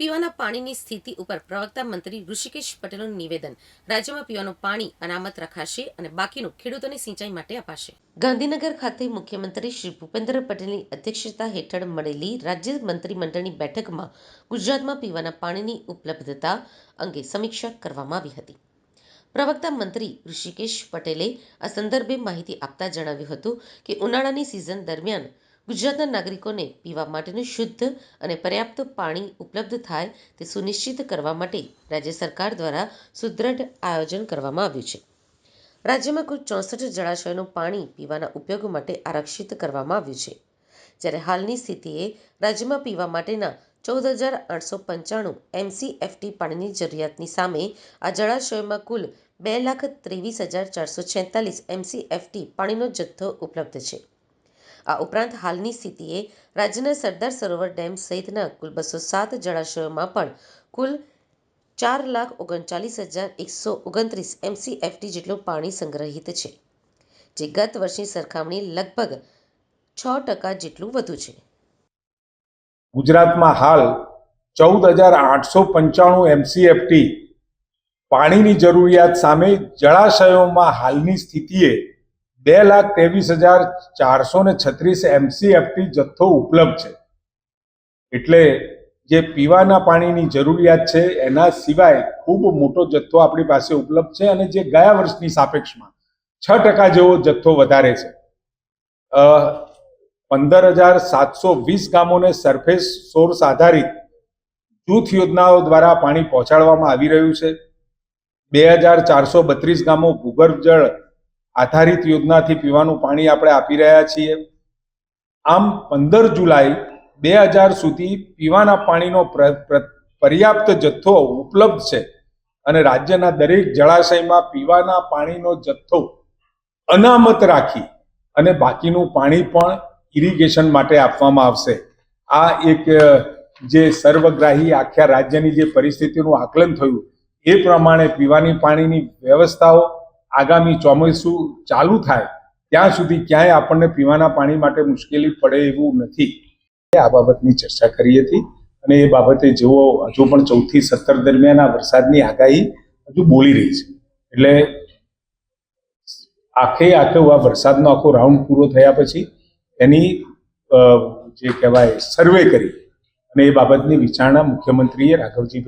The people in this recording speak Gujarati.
પીવાના પાણીની સ્થિતિ ઉપર પ્રવક્તા મંત્રી ઋષિકેશ પટેલનું નિવેદન. રાજ્યમાં પીવાનું પાણી અનામત રખાશે અને બાકીનું ખેડૂતોને સિંચાઈ માટે અપાશે. ગાંધીનગર ખાતે મુખ્યમંત્રી શ્રી ભૂપેન્દ્ર પટેલની અધ્યક્ષતા હેઠળ મળેલી રાજ્ય મંત્રીમંડળની બેઠકમાં ગુજરાતમાં પીવાના પાણીની ઉપલબ્ધતા અંગે સમીક્ષા કરવામાં આવી હતી. પ્રવક્તા મંત્રી ઋષિકેશ પટેલે આ સંદર્ભે માહિતી આપતા જણાવ્યું હતું કે ઉનાળાની સિઝન દરમિયાન ગુજરાતના નાગરિકોને પીવા માટેનું શુદ્ધ અને પર્યાપ્ત પાણી ઉપલબ્ધ થાય તે સુનિશ્ચિત કરવા માટે રાજ્ય સરકાર દ્વારા સુદ્રઢ આયોજન કરવામાં આવ્યું છે. રાજ્યમાં કુલ ચોસઠ જળાશયોનું પાણી પીવાના ઉપયોગ માટે આરક્ષિત કરવામાં આવ્યું છે. જ્યારે હાલની સ્થિતિએ રાજ્યમાં પીવા માટેના ચૌદ હજાર આઠસો પંચાણું એમસીએફટી પાણીની જરૂરિયાતની સામે આ જળાશયોમાં કુલ બે લાખ ત્રેવીસ હજાર ચારસો છેતાલીસ એમસીએફટી પાણીનો જથ્થો ઉપલબ્ધ છે. આ ઉપરાંત હાલની સ્થિતિએ રાજ્યના સરદાર સરોવર ડેમ સહિતના કુલ બસો સાત જળાશયોમાં પણ કુલ ચાર લાખ ઓગણચાલીસ હજાર એકસો ઓગણત્રીસ એમસીએફટી જેટલું પાણી સંગ્રહિત છે, જે ગત વર્ષની સરખામણી લગભગ છ ટકા જેટલું વધુ છે. ગુજરાતમાં હાલ ચૌદ હજાર આઠસો પંચાણું એમસીએફટી પાણીની જરૂરિયાત સામે જળાશયોમાં હાલની સ્થિતિએ બે લાખ ત્રેવીસ હજાર ચારસો ને છત્રીસ એમસીએફટી જથ્થો ઉપલબ્ધ છે. એટલે જે પીવાના પાણીની જરૂરિયાત છે, એના સિવાય ખૂબ મોટો જથ્થો આપણી પાસે ઉપલબ્ધ છે અને જે ગયા વર્ષની સાપેક્ષમાં છ ટકા જેવો જથ્થો વધારે છે. પંદર હજાર સાતસો વીસ ગામોને સરફેસ સોર્સ આધારિત જૂથ યોજનાઓ દ્વારા પાણી પહોંચાડવામાં આવી રહ્યું છે. બે હજાર ચારસો બત્રીસ ગામો ભૂગર્ભ જળ આધારિત યોજનાથી પીવાનું પાણી આપણે આપી રહ્યા છીએ. આમ પંદર જુલાઈ બે હજાર સુધી પીવાના પાણીનો પ્ર- પ્ર- પર્યાપ્ત જથ્થો ઉપલબ્ધ છે અને રાજ્યના દરેક જળાશયમાં પીવાના પાણીનો જથ્થો અનામત રાખી અને બાકીનું પાણી પણ ઇરિગેશન માટે આપવામાં આવશે. આ એક, જે સર્વગ્રાહી આખા રાજ્યની જે પરિસ્થિતિનું આકલન થયું, એ પ્રમાણે પીવાની પાણીની વ્યવસ્થાઓ આગામી ચોમાસું ચાલુ થાય, ત્યાં સુધી ક્યાંય આપણને પીવાના પાણી માટે મુશ્કેલી પડે એવું નથી. આ બાબતની ચર્ચા કરી હતી અને એ બાબતે જેઓ હજુ પણ ચૌદથી સત્તર દરમિયાન આ વરસાદની આગાહી હજુ બોલી રહી છે. એટલે આખે આખે આ વરસાદનો આખો રાઉન્ડ પૂરો થયા પછી એની જે કહેવાય, સર્વે કરી અને એ બાબતની વિચારણા મુખ્યમંત્રીએ રાઘવજીભાઈ